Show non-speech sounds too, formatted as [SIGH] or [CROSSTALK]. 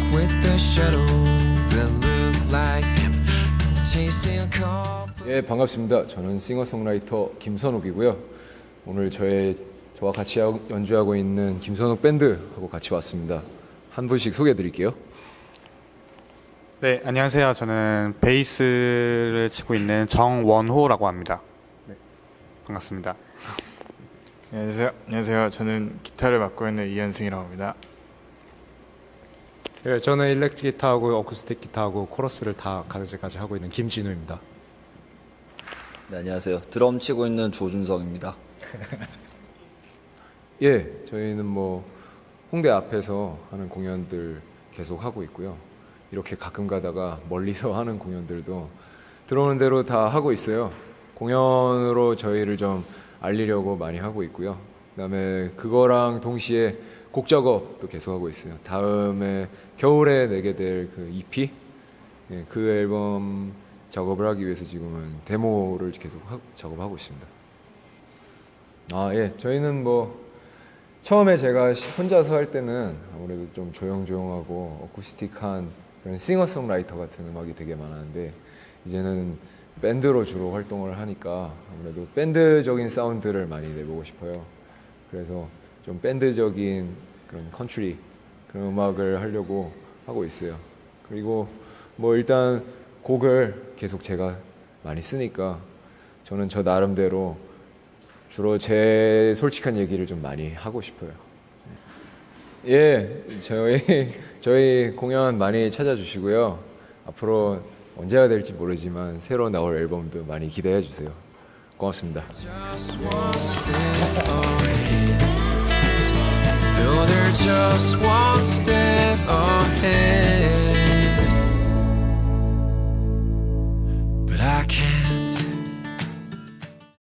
a shadow that looked like chasing coffee. 예, 반갑습니다. 저는 싱어송라이터 김선욱이고요. 오늘 저의 저와 같이 하- 연주하고 있는 김선욱 밴드하고 같이 왔습니다. 한 분씩 소개해 드릴게요. 네, 안녕하세요. 저는 베이스를 치고 있는 정원호라고 합니다. 네, 반갑습니다. 안녕하세요. 안녕하세요. 저는 기타를 맡고 있는 이현승이라고 합니다. 예, 저는 일렉트릭 기타하고 어쿠스틱 기타하고 코러스를 다 가지가지 하고 있는 김진우입니다. 네, 안녕하세요. 드럼 치고 있는 조준성입니다. [LAUGHS] 예, 저희는 뭐 홍대 앞에서 하는 공연들 계속 하고 있고요. 이렇게 가끔 가다가 멀리서 하는 공연들도 들어오는 대로 다 하고 있어요. 공연으로 저희를 좀 알리려고 많이 하고 있고요. 그다음에 그거랑 동시에 곡 작업도 계속 하고 있어요. 다음에 겨울에 내게 될 그 EP 예, 그 앨범 작업을 하기 위해서 지금은 데모를 계속 하- 작업하고 있습니다. 아, 예. 저희는 뭐 처음에 제가 시- 혼자서 할 때는 아무래도 좀 조용조용하고 어쿠스틱한 그런 싱어송라이터 같은 음악이 되게 많았는데 이제는 밴드로 주로 활동을 하니까 아무래도 밴드적인 사운드를 많이 내보고 싶어요. 그래서 좀 밴드적인 그런 컨트리 그런 음악을 하려고 하고 있어요. 그리고 뭐 일단 곡을 계속 제가 많이 쓰니까 저는 저 나름대로 주로 제 솔직한 얘기를 좀 많이 하고 싶어요. 예, 저희 [LAUGHS] 저희 공연 많이 찾아주시고요. 앞으로 언제가 될지 모르지만 새로 나올 앨범도 많이 기대해 주세요. 고맙습니다. house